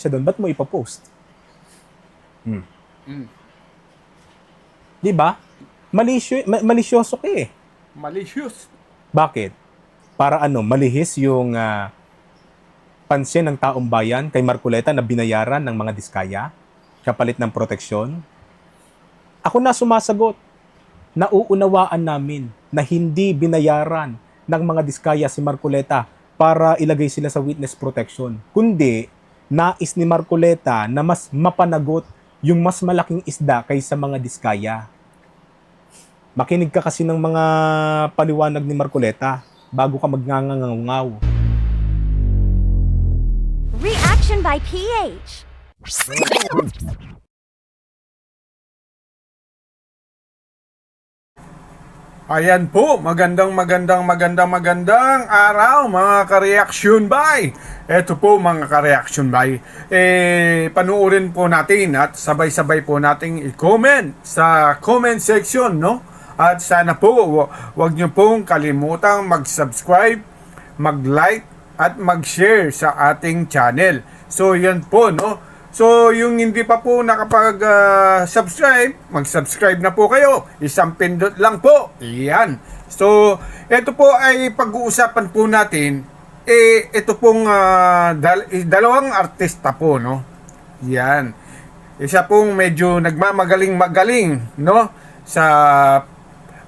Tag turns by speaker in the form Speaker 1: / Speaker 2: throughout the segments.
Speaker 1: siya doon, ba't mo ipopost? Hmm.
Speaker 2: Mm.
Speaker 1: Di ba? Malisyo, ma- malisyoso ka eh.
Speaker 2: Malicious.
Speaker 1: Bakit? Para ano, malihis yung ah, pansin ng taong bayan kay Marcoleta na binayaran ng mga diskaya kapalit ng proteksyon? Ako na sumasagot. Nauunawaan namin na hindi binayaran ng mga diskaya si Marcoleta para ilagay sila sa witness protection. Kundi, nais ni Marcoleta na mas mapanagot yung mas malaking isda kaysa mga diskaya. Makinig ka kasi ng mga paliwanag ni Marcoleta bago ka magngangangaw.
Speaker 3: Reaction by PH.
Speaker 2: Ayan po, magandang magandang magandang magandang araw mga ka-reaction by. Ito po mga ka-reaction by. Eh, panuorin po natin at sabay-sabay po nating i-comment sa comment section, no? At sana po, wa- wag niyo pong kalimutang mag-subscribe, mag-like, at mag-share sa ating channel. So, yan po, no? So, yung hindi pa po nakapag-subscribe, mag-subscribe na po kayo. Isang pindot lang po. Yan. So, ito po ay pag-uusapan po natin. Eh, ito pong ah, dal- eh, dalawang artista po, no? Yan. Isa pong medyo nagmamagaling-magaling, no? Sa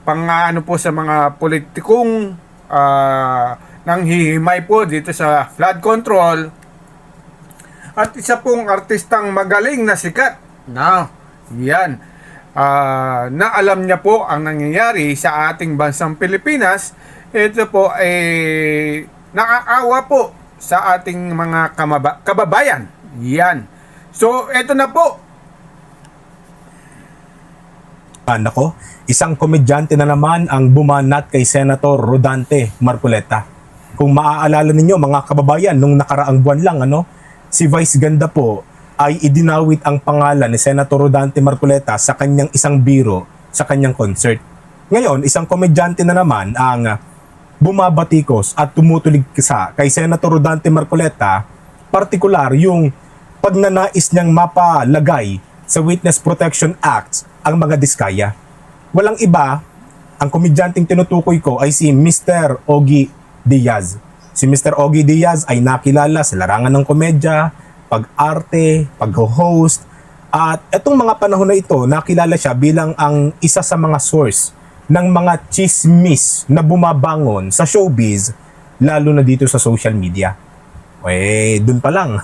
Speaker 2: pang ano po sa mga politikong ah, nang hihimay po dito sa flood control at isa pong artistang magaling na sikat na yan. Ah, na alam niya po ang nangyayari sa ating bansang Pilipinas ito po ay nakaawa po sa ating mga kamaba- kababayan. Yan. So ito na po.
Speaker 1: Ah, nako, isang komedyante na naman ang bumanat kay Senator Rodante Marcoleta. Kung maaalala ninyo mga kababayan, nung nakaraang buwan lang, ano, si Vice Ganda po ay idinawit ang pangalan ni Senator Rodante Marcoleta sa kanyang isang biro sa kanyang concert. Ngayon, isang komedyante na naman ang bumabatikos at tumutulig sa kay Senator Rodante Marcoleta, partikular yung pagnanais niyang mapalagay sa Witness Protection Act ang mga diskaya. Walang iba, ang komedyanteng tinutukoy ko ay si Mr. Ogie Diaz. Si Mr. Ogie Diaz ay nakilala sa larangan ng komedya, pag-arte, pag-host, at etong mga panahon na ito, nakilala siya bilang ang isa sa mga source ng mga chismis na bumabangon sa showbiz, lalo na dito sa social media. Eh, dun pa lang.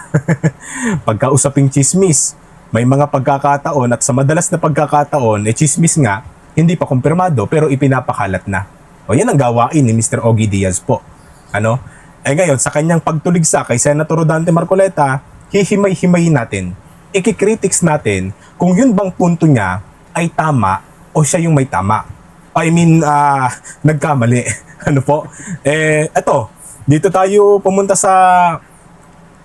Speaker 1: Pagkausaping chismis, may mga pagkakataon at sa madalas na pagkakataon, eh chismis nga, hindi pa kumpirmado pero ipinapakalat na. O yan ang gawain ni Mr. Ogie Diaz po. Ano? Eh ngayon, sa kanyang pagtuligsa kay Senator Rodante Marcoleta, hihimay-himayin natin. Ikikritics natin kung yun bang punto niya ay tama o siya yung may tama. I mean, ah, nagkamali. ano po? Eh, eto, dito tayo pumunta sa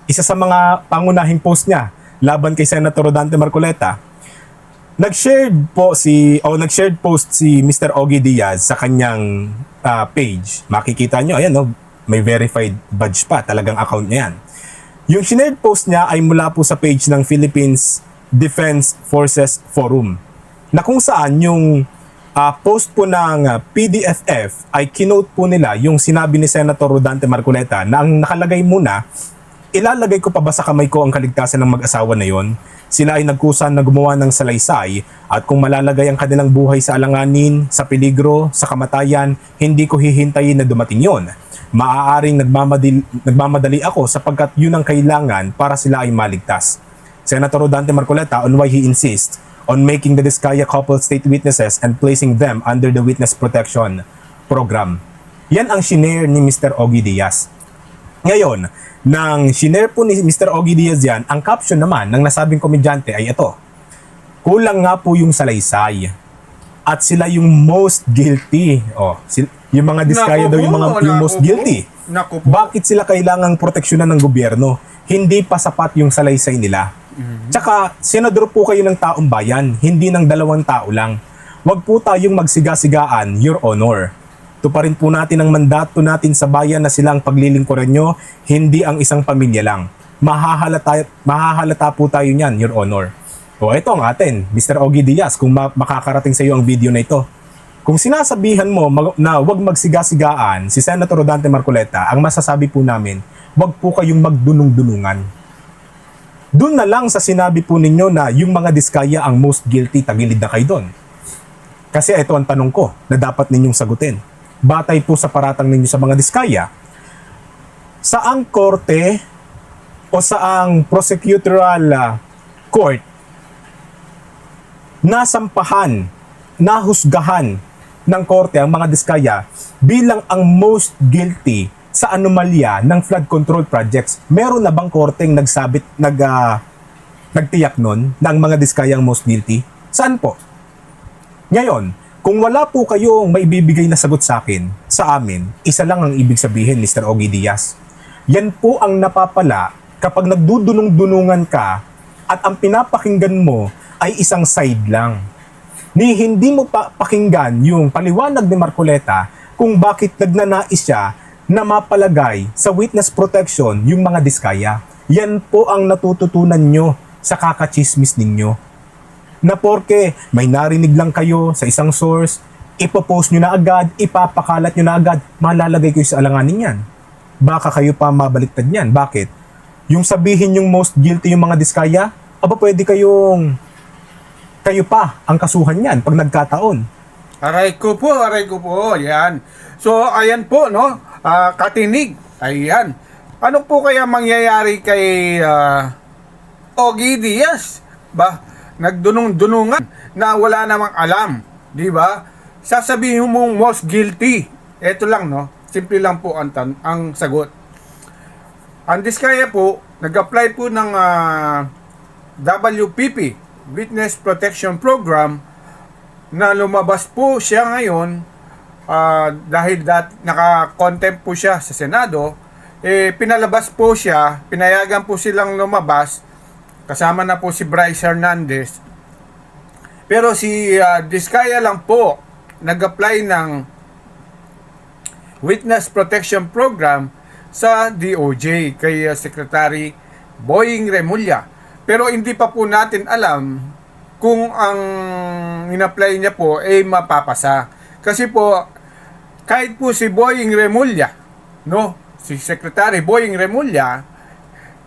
Speaker 1: isa sa mga pangunahing post niya laban kay Senator Rodante Marcoleta. Nag-shared po si o nag-shared post si Mr. Ogie Diaz sa kanyang ah, page. Makikita nyo, ayan no, may verified badge pa, talagang account niya yan. Yung shared post niya ay mula po sa page ng Philippines Defense Forces Forum na kung saan yung ah, post po ng ah, PDFF ay kinote po nila yung sinabi ni Senator Rodante Marcoleta na ang nakalagay muna ilalagay ko pa ba sa kamay ko ang kaligtasan ng mag-asawa na yon? Sila ay nagkusan na gumawa ng salaysay at kung malalagay ang kanilang buhay sa alanganin, sa peligro, sa kamatayan, hindi ko hihintayin na dumating yon. Maaaring nagmamadali, nagmamadali ako sapagkat yun ang kailangan para sila ay maligtas. Senator Rodante Marcoleta on why he insists on making the Discaya couple state witnesses and placing them under the Witness Protection Program. Yan ang shinare ni Mr. Ogie Diaz. Ngayon, nang shinare po ni Mr. Ogie Diaz yan, ang caption naman ng nasabing komedyante ay ito. Kulang nga po yung salaysay. At sila yung most guilty. Oh, sil- yung mga diskaya daw yung mga yung most guilty.
Speaker 2: Naku po.
Speaker 1: Bakit sila kailangang proteksyonan ng gobyerno? Hindi pa sapat yung salaysay nila. Tsaka, senador po kayo ng taong bayan, hindi ng dalawang tao lang. Huwag po tayong magsiga-sigaan, Your Honor. Tuparin po natin ang mandato natin sa bayan na silang paglilingkuran nyo, hindi ang isang pamilya lang. mahahalata, mahahalata po tayo niyan, Your Honor. O ito ang atin, Mr. Ogie Diaz, kung ma- makakarating sa iyo ang video na ito. Kung sinasabihan mo mag- na huwag magsigasigaan si Senator Rodante Marcoleta, ang masasabi po namin, huwag po kayong magdunong-dunungan. Doon na lang sa sinabi po ninyo na yung mga diskaya ang most guilty, tagilid na kayo doon. Kasi ito ang tanong ko na dapat ninyong sagutin. Batay po sa paratang ninyo sa mga diskaya, saang korte o saang prosecutorial ah, court nasampahan, nahusgahan ng korte ang mga diskaya bilang ang most guilty sa anomalya ng flood control projects. Meron na bang korteng nagsabit, nag, ah, nagtiyak nun ang mga diskaya ang most guilty? Saan po? Ngayon, kung wala po kayong maibibigay na sagot sa akin, sa amin, isa lang ang ibig sabihin, Mr. Ogie Diaz. Yan po ang napapala kapag nagdudunong-dunungan ka at ang pinapakinggan mo ay isang side lang. Ni hindi mo pa pakinggan yung paliwanag ni Marcoleta kung bakit nagnanais siya na mapalagay sa witness protection yung mga diskaya. Yan po ang natututunan nyo sa kakachismis ninyo na porke may narinig lang kayo sa isang source, ipopost nyo na agad, ipapakalat nyo na agad, malalagay kayo sa alanganin yan. Baka kayo pa mabaliktad yan. Bakit? Yung sabihin yung most guilty yung mga diskaya, aba pwede kayong kayo pa ang kasuhan yan pag nagkataon.
Speaker 2: Aray ko po, aray ko po. Yan. So, ayan po, no? Ah, katinig. Ayan. Ano po kaya mangyayari kay ah, Ogie Diaz? Ba, nagdunong-dunungan na wala namang alam. Di ba? Sasabihin mong most guilty. Ito lang, no? Simple lang po ang, tan- ang sagot. Ang diskaya po, nag-apply po ng ah, WPP, Witness Protection Program, na lumabas po siya ngayon ah, dahil dat naka-contempt po siya sa Senado, eh, pinalabas po siya, pinayagan po silang lumabas, kasama na po si Bryce Hernandez. Pero si ah, Diskaya lang po nag-apply ng Witness Protection Program sa DOJ kay uh, Secretary Boying Remulla. Pero hindi pa po natin alam kung ang in-apply niya po ay mapapasa. Kasi po, kahit po si Boying Remulla, no? Si Secretary Boying Remulla,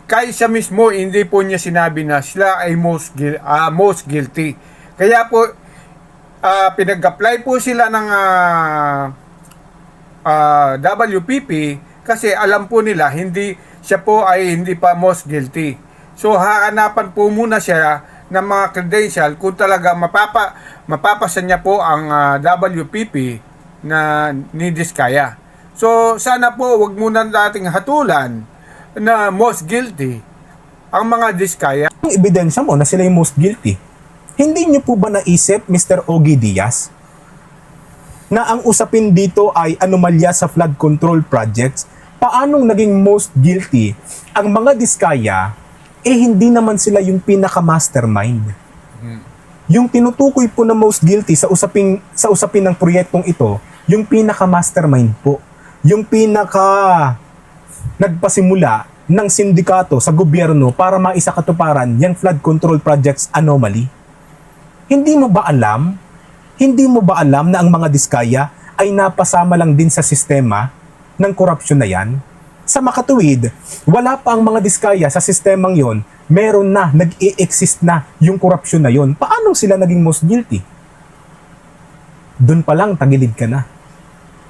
Speaker 2: kahit siya mismo hindi po niya sinabi na sila ay most, ah, most guilty. Kaya po, ah, pinag-apply po sila ng ah, ah, WPP kasi alam po nila hindi siya po ay hindi pa most guilty. So hahanapan po muna siya ng mga credential kung talaga mapapa mapapasa niya po ang ah, WPP na ni Diskaya. So sana po wag muna nating hatulan na most guilty ang mga Diskaya
Speaker 1: Ang ebidensya mo na sila yung most guilty. Hindi nyo po ba naisip, Mr. Ogie Diaz, na ang usapin dito ay anomalya sa flood control projects, paanong naging most guilty ang mga diskaya, eh hindi naman sila yung pinaka-mastermind. Yung tinutukoy po na most guilty sa usaping sa usapin ng proyektong ito, yung pinaka-mastermind po. Yung pinaka nagpasimula ng sindikato sa gobyerno para maisakatuparan yung flood control projects anomaly. Hindi mo ba alam? Hindi mo ba alam na ang mga diskaya ay napasama lang din sa sistema ng korupsyon na yan? Sa makatuwid, wala pa ang mga diskaya sa sistemang yon, meron na, nag-i-exist na yung korupsyon na yon. Paano sila naging most guilty? Doon pa lang, tagilid ka na.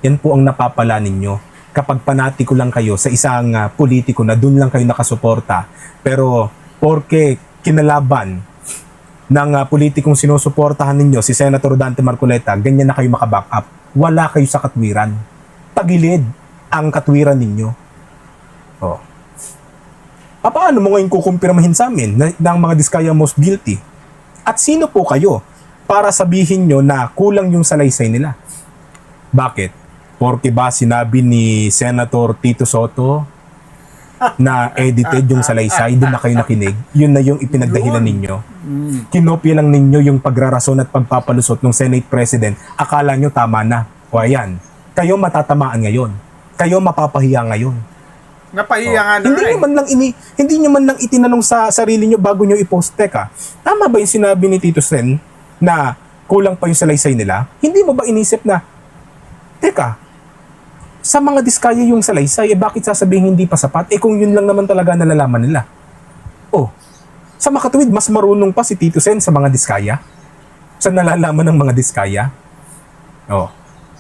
Speaker 1: Yan po ang napapala ninyo. Kapag panatiko lang kayo sa isang ah, politiko na doon lang kayo nakasuporta, pero porke kinalaban ng ah, politikong sinusuportahan ninyo, si Senator Dante Marcoleta, ganyan na kayo makaback up. Wala kayo sa katwiran. Tagilid ang katwiran ninyo. Oh. Pa- Paano mo ngayon kukumpirmahin sa amin na, ang mga diskaya most guilty? At sino po kayo para sabihin nyo na kulang yung salaysay nila? Bakit? Porque ba sinabi ni Senator Tito Soto na edited yung salaysay, doon na kayo nakinig? Yun na yung ipinagdahilan ninyo. Kinopya lang ninyo yung pagrarason at pagpapalusot ng Senate President. Akala nyo tama na. O ayan, kayo matatamaan ngayon. Kayo mapapahiya ngayon.
Speaker 2: Napahiya nga na
Speaker 1: hindi
Speaker 2: nga
Speaker 1: nyo
Speaker 2: eh.
Speaker 1: man lang ini hindi nyo man lang itinanong sa sarili nyo bago nyo i-post. Teka tama ba yung sinabi ni Tito Sen na kulang pa yung salaysay nila? Hindi mo ba inisip na teka sa mga diskaya yung salaysay eh bakit sasabihin hindi pa sapat? Eh kung yun lang naman talaga nalalaman nila. Oh sa makatuwid mas marunong pa si Tito Sen sa mga diskaya? Sa nalalaman ng mga diskaya? Oh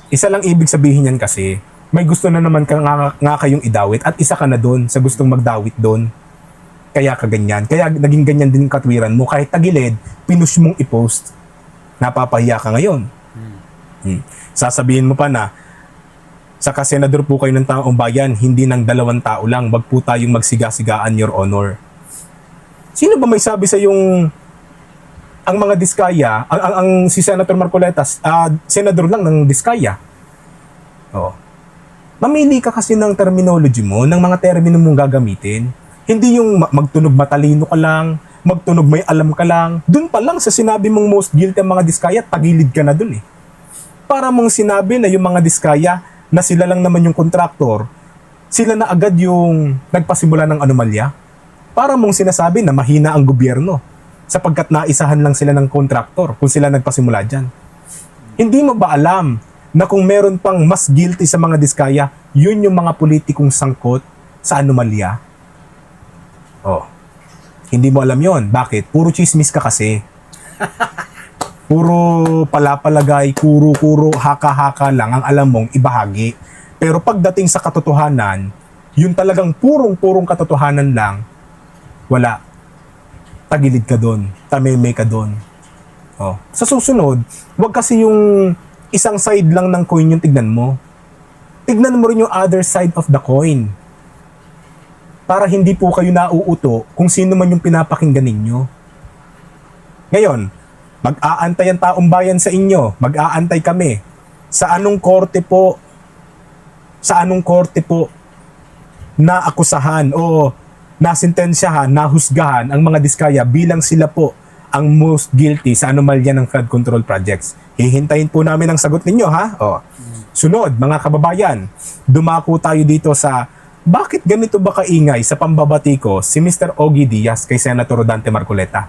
Speaker 1: isa lang ibig sabihin yan kasi may gusto na naman ka nga, nga kayong idawit at isa ka na doon sa gustong magdawit doon. Kaya ka ganyan. Kaya naging ganyan din katwiran mo. Kahit tagilid, pinush mong i-post. Napapahiya ka ngayon. Hmm. Sasabihin mo pa na, sa kasenador po kayo ng taong bayan, hindi ng dalawang tao lang. Wag po tayong magsiga-sigaan, Your Honor. Sino ba may sabi sa yung ang mga diskaya, ang, ang, ang si Senator Marcoletas, ah, senador lang ng diskaya. Oh. Mamili ka kasi ng terminology mo, ng mga termino mong gagamitin. Hindi yung ma- magtunog matalino ka lang, magtunog may alam ka lang. Doon pa lang sa sinabi mong most guilty ang mga diskaya, tagilid ka na dun eh. Para mong sinabi na yung mga diskaya na sila lang naman yung kontraktor, sila na agad yung nagpasimula ng anomalya. Para mong sinasabi na mahina ang gobyerno sapagkat naisahan lang sila ng kontraktor kung sila nagpasimula dyan. Hindi mo ba alam na kung meron pang mas guilty sa mga diskaya, yun yung mga politikong sangkot sa anomalya? Oh. Hindi mo alam yon. Bakit? Puro chismis ka kasi. Puro palapalagay, kuro-kuro, haka-haka lang ang alam mong ibahagi. Pero pagdating sa katotohanan, yun talagang purong-purong katotohanan lang, wala. Tagilid ka doon. Tameme ka doon. Oh. Sa susunod, wag kasi yung isang side lang ng coin yung tignan mo. Tignan mo rin yung other side of the coin. Para hindi po kayo nauuto kung sino man yung pinapakinggan ninyo. Ngayon, mag-aantay ang taong bayan sa inyo. Mag-aantay kami. Sa anong korte po, sa anong korte po na akusahan o nasintensyahan, nahusgahan ang mga diskaya bilang sila po ang most guilty sa anomalya ng flood control projects. Hihintayin po namin ang sagot ninyo ha. O. Sunod, mga kababayan, dumako tayo dito sa bakit ganito ba kaingay sa pambabati ko si Mr. Ogie Diaz kay Senator Rodante Marcoleta?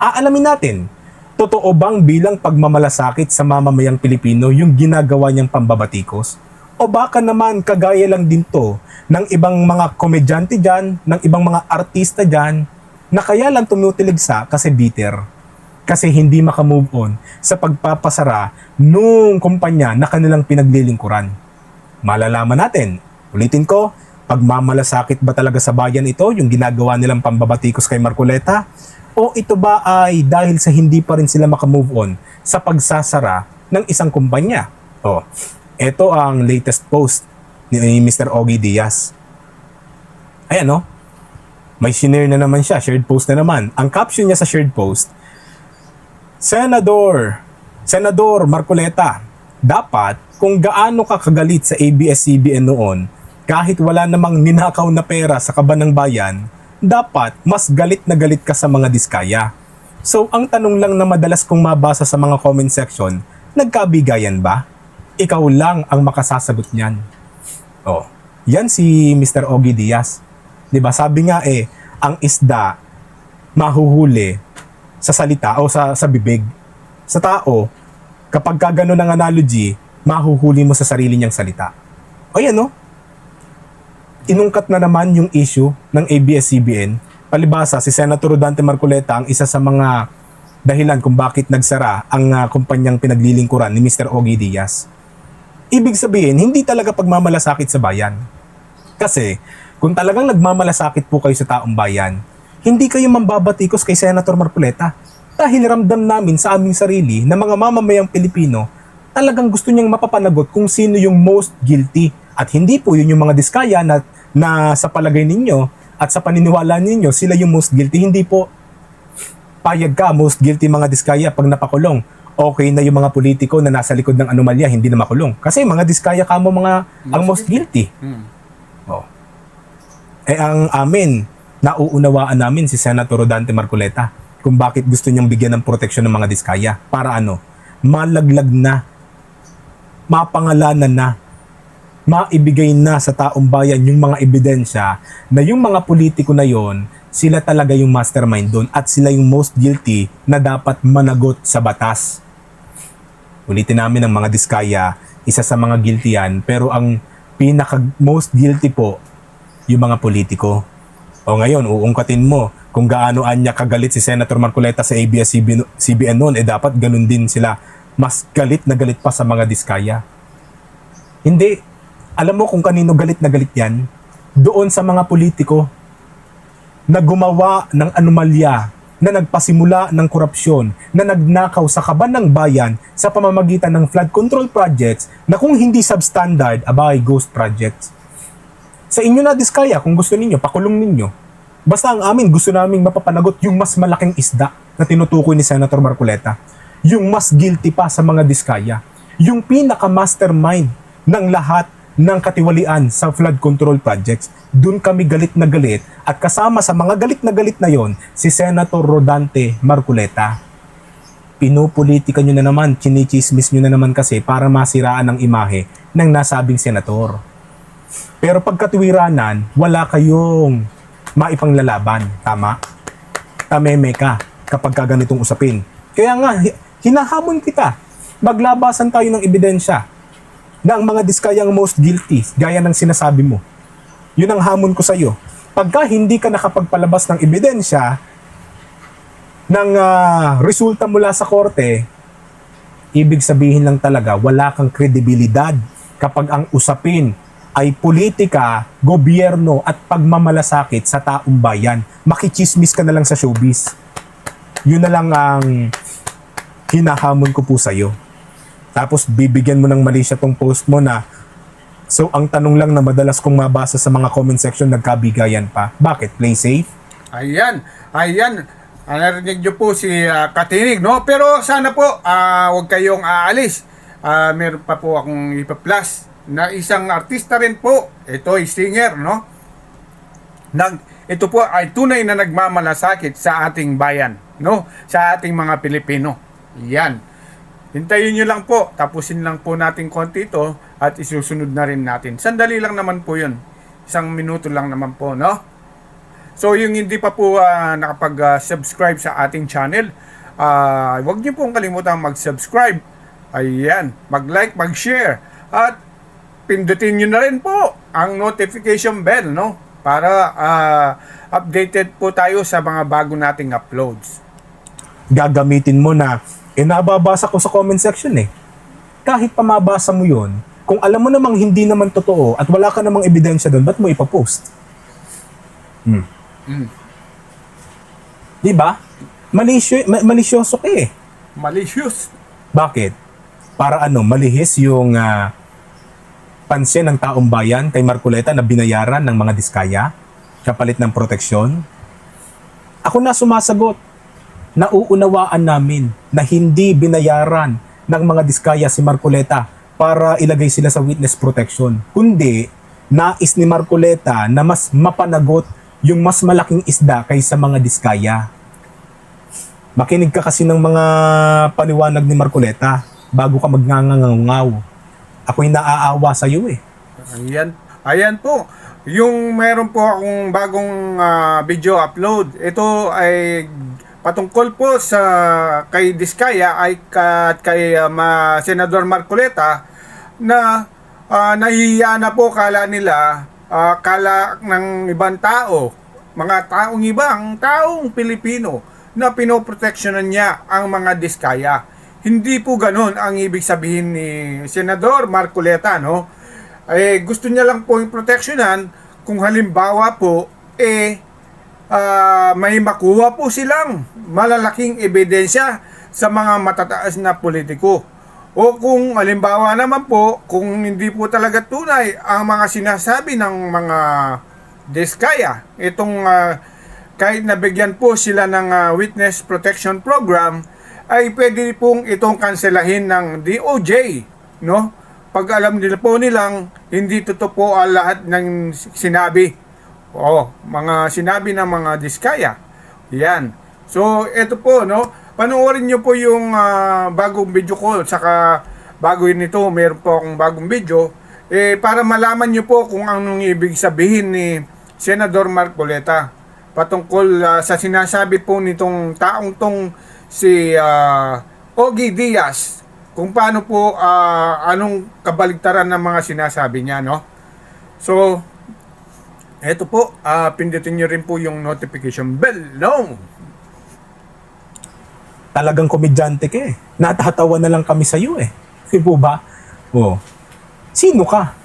Speaker 1: Aalamin natin, totoo bang bilang pagmamalasakit sa mamamayang Pilipino yung ginagawa niyang pambabatikos? O baka naman kagaya lang din to ng ibang mga komedyante dyan, ng ibang mga artista dyan, na kaya lang tumutiligsa kasi bitter. Kasi hindi makamove on sa pagpapasara nung kumpanya na kanilang pinaglilingkuran. Malalaman natin, ulitin ko, pagmamalasakit ba talaga sa bayan ito yung ginagawa nilang pambabatikos kay Marcoleta? O ito ba ay dahil sa hindi pa rin sila makamove on sa pagsasara ng isang kumpanya? O, ito ang latest post ni Mr. Ogie Diaz. Ayan no, may shinare na naman siya, shared post na naman. Ang caption niya sa shared post, Senador, Senador Marcoleta, dapat kung gaano ka kagalit sa ABS-CBN noon, kahit wala namang ninakaw na pera sa kaban ng bayan, dapat mas galit na galit ka sa mga diskaya. So, ang tanong lang na madalas kong mabasa sa mga comment section, nagkabigayan ba? Ikaw lang ang makasasagot niyan. Oh, yan si Mr. Ogie Diaz. 'Di ba? Sabi nga eh, ang isda mahuhuli sa salita o sa sa bibig. Sa tao, kapag ka ganun ang analogy, mahuhuli mo sa sarili niyang salita. O yan no? Inungkat na naman yung issue ng ABS-CBN. Palibasa, si Senator Rodante Marcoleta ang isa sa mga dahilan kung bakit nagsara ang ah, kumpanyang pinaglilingkuran ni Mr. Ogie Diaz. Ibig sabihin, hindi talaga pagmamalasakit sa bayan. Kasi, kung talagang nagmamalasakit po kayo sa taong bayan, hindi kayo mambabatikos kay Senator Marcoleta. Dahil ramdam namin sa aming sarili na mga mamamayang Pilipino talagang gusto niyang mapapanagot kung sino yung most guilty. At hindi po yun yung mga diskaya na, na sa palagay ninyo at sa paniniwala ninyo sila yung most guilty. Hindi po payag ka, most guilty mga diskaya pag napakulong. Okay na yung mga politiko na nasa likod ng anomalya, hindi na makulong. Kasi mga diskaya ka mo mga ang most guilty.
Speaker 2: Hmm.
Speaker 1: Eh ang amin, nauunawaan namin si Senator Rodante Marcoleta kung bakit gusto niyang bigyan ng proteksyon ng mga diskaya. Para ano? Malaglag na. Mapangalanan na maibigay na sa taong bayan yung mga ebidensya na yung mga politiko na yon sila talaga yung mastermind doon at sila yung most guilty na dapat managot sa batas. Ulitin namin ang mga diskaya, isa sa mga guilty yan, pero ang pinaka most guilty po yung mga politiko. O ngayon, uungkatin mo kung gaano anya kagalit si Senator Marcoleta sa ABS-CBN noon, eh dapat ganun din sila. Mas galit na galit pa sa mga diskaya. Hindi. Alam mo kung kanino galit na galit yan? Doon sa mga politiko na gumawa ng anomalya, na nagpasimula ng korupsyon, na nagnakaw sa kaban ng bayan sa pamamagitan ng flood control projects na kung hindi substandard, abay ghost projects. Sa inyo na diskaya kung gusto ninyo, pakulong ninyo. Basta ang amin, gusto naming mapapanagot yung mas malaking isda na tinutukoy ni Senator Marcoleta. Yung mas guilty pa sa mga diskaya. Yung pinaka-mastermind ng lahat ng katiwalian sa flood control projects. Doon kami galit na galit at kasama sa mga galit na galit na yon si Senator Rodante Marcoleta. Pinupolitika nyo na naman, chinichismis nyo na naman kasi para masiraan ang imahe ng nasabing senator. Pero pagkatuwiranan, wala kayong maipanglalaban. Tama? Tameme ka kapag ka ganitong usapin. Kaya nga, hi- hinahamon kita. Maglabasan tayo ng ebidensya na ang mga diskayang most guilty, gaya ng sinasabi mo. Yun ang hamon ko sa'yo. Pagka hindi ka nakapagpalabas ng ebidensya ng ah, resulta mula sa korte, ibig sabihin lang talaga wala kang kredibilidad kapag ang usapin ay politika, gobyerno at pagmamalasakit sa taong bayan. Makichismis ka na lang sa showbiz. Yun na lang ang hinahamon ko po sa'yo. Tapos bibigyan mo ng mali siya tong post mo na So ang tanong lang na madalas kong mabasa sa mga comment section nagkabigayan pa. Bakit? Play safe?
Speaker 2: Ayan, ayan. Narinig niyo po si ah, Katinig, no? Pero sana po, ah, huwag kayong aalis. Ah, meron pa po akong ipa-plus na isang artista rin po. Ito ay singer, no? Nag, ito po ay tunay na nagmamalasakit sa ating bayan, no? Sa ating mga Pilipino. Yan. Hintayin nyo lang po. Tapusin lang po natin konti ito at isusunod na rin natin. Sandali lang naman po yun. Isang minuto lang naman po, no? So yung hindi pa po ah, nakapag-subscribe sa ating channel, ah, huwag niyo pong kalimutan mag-subscribe. Ayan, mag-like, mag-share at pindutin niyo na rin po ang notification bell, no? Para ah, updated po tayo sa mga bago nating uploads.
Speaker 1: Gagamitin mo na, eh nababasa ko sa comment section eh. Kahit pa mabasa mo yun, kung alam mo namang hindi naman totoo at wala ka namang ebidensya doon, ba't mo ipapost? Hmm.
Speaker 2: Mm.
Speaker 1: Di ba? Malisyo, ma- malisyoso ka eh.
Speaker 2: Malicious.
Speaker 1: Bakit? Para ano, malihis yung ah, pansin ng taong bayan kay Marcoleta na binayaran ng mga diskaya kapalit ng proteksyon? Ako na sumasagot. Nauunawaan namin na hindi binayaran ng mga diskaya si Marcoleta para ilagay sila sa witness protection. Kundi, nais ni Marcoleta na mas mapanagot yung mas malaking isda kaysa mga diskaya. Makinig ka kasi ng mga paliwanag ni Marcoleta bago ka magngangangaw. Ako'y naaawa sa iyo eh.
Speaker 2: Ayan, ayan po. Yung meron po akong bagong ah, video upload. Ito ay patungkol po sa kay Diskaya ay ka, kay ah, ma, Senador Marcoleta na ah, nahihiya na po kala nila ah, kala ng ibang tao mga taong ibang taong Pilipino na pinoproteksyonan niya ang mga Diskaya. Hindi po ganun ang ibig sabihin ni Senador Marcoleta, no? Eh, gusto niya lang po yung proteksyonan kung halimbawa po, eh, ah, may makuha po silang malalaking ebidensya sa mga matataas na politiko. O kung halimbawa naman po, kung hindi po talaga tunay ang mga sinasabi ng mga Diskaya, itong ah, kahit nabigyan po sila ng ah, Witness Protection Program, ay pwede pong itong kanselahin ng DOJ, no? Pag alam nila po nilang hindi totoo po ang lahat ng sinabi. O, mga sinabi ng mga diskaya. Yan. So, ito po, no? Panoorin nyo po yung ah, bagong video ko. Saka, bago yun ito, meron po akong bagong video. eh, para malaman nyo po kung anong ibig sabihin ni Senador Marcoleta patungkol ah, sa sinasabi po nitong taong tong si ah, Ogie Diaz kung paano po ah, anong kabaligtaran ng mga sinasabi niya no so eto po ah, pindutin nyo rin po yung notification bell no
Speaker 1: Talagang komedyante ka eh. Natatawa na lang kami sa iyo eh. Di po ba? Oh. Sino ka?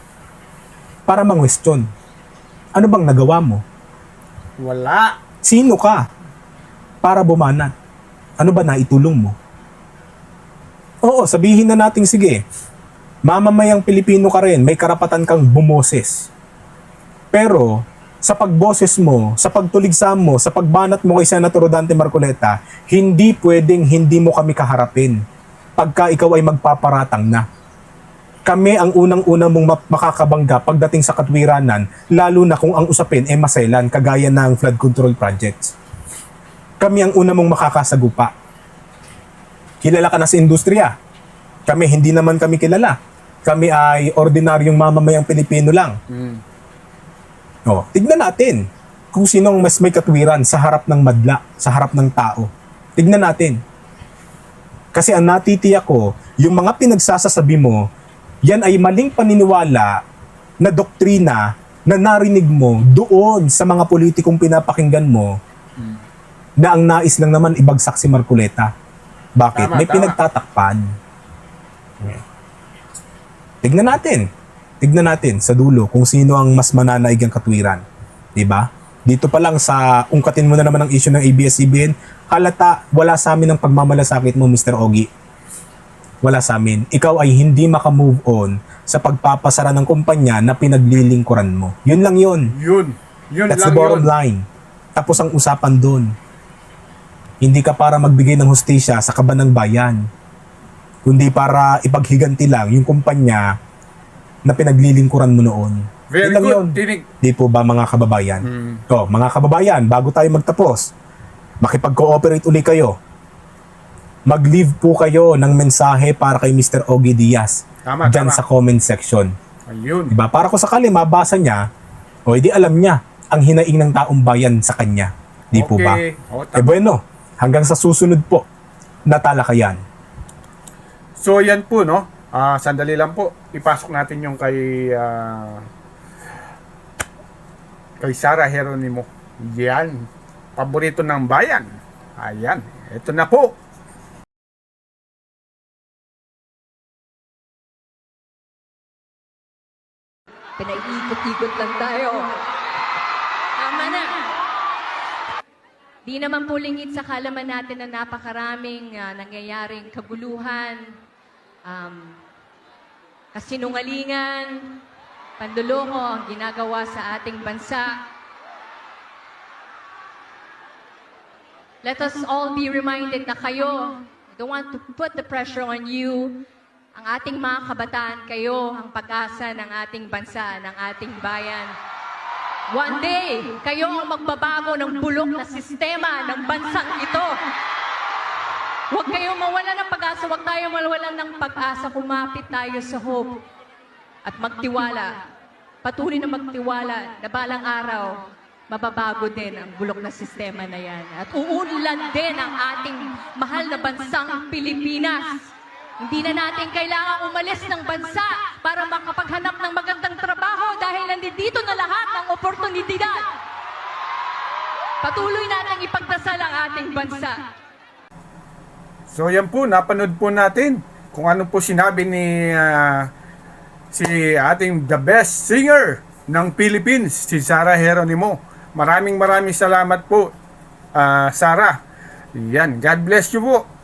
Speaker 1: Para mang-question. Ano bang nagawa mo?
Speaker 2: wala
Speaker 1: Sino ka? Para bumanat. Ano ba naitulong mo? Oo, sabihin na natin sige. Mamamayang Pilipino ka rin, may karapatan kang bumoses. Pero, sa pagboses mo, sa pagtuligsam mo, sa pagbanat mo kay Senator Rodante Marcoleta, hindi pwedeng hindi mo kami kaharapin pagka ikaw ay magpaparatang na. Kami ang unang-unang mong makakabangga pagdating sa katwiranan, lalo na kung ang usapin ay maselan, kagaya ng flood control projects. Kami ang una mong makakasagupa. Kilala ka na sa industriya. Kami, hindi naman kami kilala. Kami ay ordinaryong mamamayang Pilipino lang. Oh, tignan natin kung sinong mas may katwiran sa harap ng madla, sa harap ng tao. Tignan natin. Kasi ang natitiyak ko, yung mga pinagsasasabi mo, yan ay maling paniniwala na doktrina na narinig mo doon sa mga politikong pinapakinggan mo na ang nais lang naman ibagsak si Marcoleta. Bakit?
Speaker 2: Tama,
Speaker 1: may
Speaker 2: tama.
Speaker 1: pinagtatakpan. Tignan natin. Tignan natin sa dulo kung sino ang mas mananaig ang katwiran. ba? Dito pa lang sa ungkatin mo na naman ang issue ng ABS-CBN, halata wala sa amin ang pagmamalasakit mo Mr. Ogi. Wala sa amin. Ikaw ay hindi makamove on sa pagpapasara ng kumpanya na pinaglilingkuran mo. Yun lang yun.
Speaker 2: yun yun
Speaker 1: That's
Speaker 2: lang
Speaker 1: the bottom
Speaker 2: yun
Speaker 1: line. Tapos ang usapan doon. Hindi ka para magbigay ng hustisya sa kaban ng bayan. Kundi para ipaghiganti lang yung kumpanya na pinaglilingkuran mo noon.
Speaker 2: very
Speaker 1: Yun lang
Speaker 2: good
Speaker 1: yun. Di po ba mga kababayan?
Speaker 2: Hmm.
Speaker 1: So, mga kababayan, bago tayo magtapos, makipag-cooperate uli kayo. Mag-leave po kayo ng mensahe para kay Mr. Ogie Diaz.
Speaker 2: Tama,
Speaker 1: dyan
Speaker 2: tama.
Speaker 1: sa comment section.
Speaker 2: ayun
Speaker 1: Diba? Para kung sakali mabasa niya, o edi alam niya ang hinaing ng taong bayan sa kanya. Di po ba?
Speaker 2: Okay. O,
Speaker 1: Eh bueno, hanggang sa susunod po na talakayan.
Speaker 2: So yan po no. Ah, sandali lang po. Ipasok natin yung kay ah, kay Sara Heronimo. Yan. Paborito ng bayan. Ayan. Ito na po.
Speaker 4: Pinaikot-ikot lang tayo. Tama na. Di naman po lingid sa kalaman natin na napakaraming ah, nangyayaring kaguluhan, um, kasinungalingan, panduloko ang ginagawa sa ating bansa. Let us all be reminded na kayo, I don't want to put the pressure on you, ang ating mga kabataan, kayo ang pag-asa ng ating bansa, ng ating bayan. One day, kayo ang magbabago ng bulok na sistema ng bansang ito. Huwag kayong mawala ng pag-asa, huwag tayo mawalan ng pag-asa, kumapit tayo sa hope at magtiwala. Patuloy na magtiwala na balang araw, mababago din ang bulok na sistema na yan. At uunlad din ang ating mahal na bansang Pilipinas. Hindi na natin kailangang umalis ng bansa para makapaghanap ng magandang trabaho dahil nandito na lahat ng oportunidad. Patuloy natin ipagdasal ang ating bansa.
Speaker 2: So yan po, napanood po natin kung ano po sinabi ni ah, si ating the best singer ng Philippines, si Sara Heronimo. Maraming maraming salamat po, ah, Sara. Yan, God bless you po.